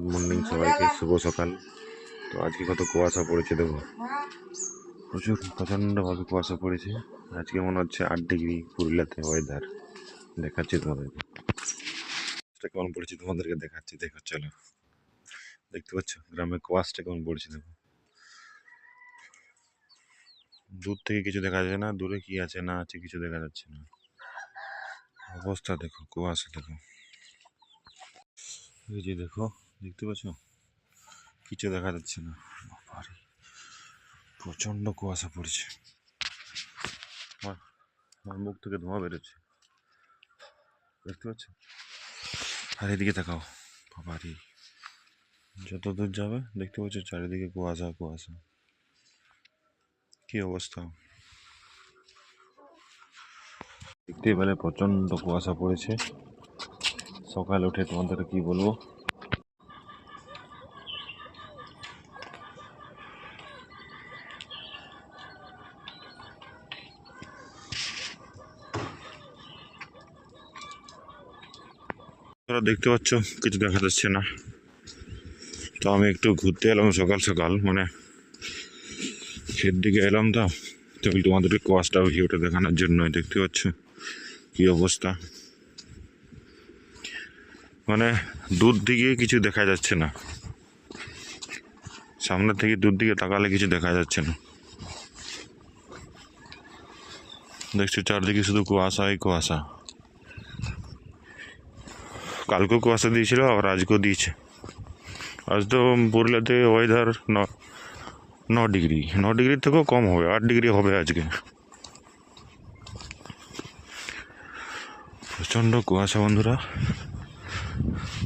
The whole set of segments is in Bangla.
গুড মর্নিং সবাইকে শুভ সকাল। তো আজকে কত কুয়াশা পড়েছে দেখো। প্রচুর প্রচণ্ডভাবে কুয়াশা পড়েছে। আজকে মনে হচ্ছে আট ডিগ্রি পুরুলিয়াতে ওয়েদার দেখাচ্ছি তোমাদেরকে। কেমন পড়েছে তোমাদেরকে দেখাচ্ছি। দেখো চলো। দেখতে পাচ্ছ? গ্রামে কুয়াশটা কেমন পড়েছে দেখো। দূর থেকে কিছু দেখা যাচ্ছে না দূরে কি আছে না আছে কিছু দেখা যাচ্ছে না। অবস্থা দেখো কুয়াশা দেখো। এই যে দেখো দেখতে পাচ্ছ? কিছু দেখা যাচ্ছে না। বাবারে, প্রচণ্ড কুয়াশা পড়েছে। আমার আমার মুখ থেকে ধোঁয়া বেরোচ্ছে। দেখতে পাচ্ছ? আর এদিকে তাকাও। বাবারে যত দূর যাবে, দেখতে পাচ্ছ চারিদিকে কুয়াশা কুয়াশা। কি অবস্থা? দেখতেই পেলে প্রচণ্ড কুয়াশা পড়েছে। সকালে উঠে তোমাদের কি বলব? তোমরা দেখতে পাচ্ছ, কিছু দেখা যাচ্ছে না। তো আমি একটু ঘুরতে এলাম সকাল সকাল মানে ক্ষেত দিকে এলাম তো। তো তোমাদের কুয়াশটা ভিউটা দেখানোর জন্যই দেখতে পাচ্ছ কি অবস্থা। মানে দূর দিকে কিছু দেখা যাচ্ছে না। সামনে থেকে দূর দিকে তাকালে কিছু দেখা যাচ্ছে না। দেখছ, চারদিকে শুধু কুয়াশাই কুয়াশা। কালকেও কুয়াশা দিয়েছিল, আবার আজকেও দিয়েছে। আজ তো পুরুলিয়াতে ওয়েদার ন ন ডিগ্রি, ন ডিগ্রির থেকেও কম হবে, আট ডিগ্রি হবে আজকে। প্রচণ্ড কুয়াশা বন্ধুরা,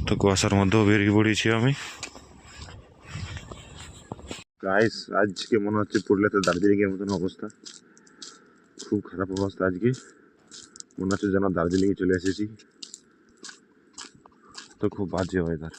তো কুয়াশার মধ্যেও বেরিয়ে পড়েছি আমি। গাইস আজকে মনে হচ্ছে পুরুলিয়াতে? দার্জিলিংয়ের মতন অবস্থা। খুব খারাপ অবস্থা আজকে। মনে হচ্ছে যেন দার্জিলিংয়ে চলে এসেছি। তো খুব বাজে ওয়েদার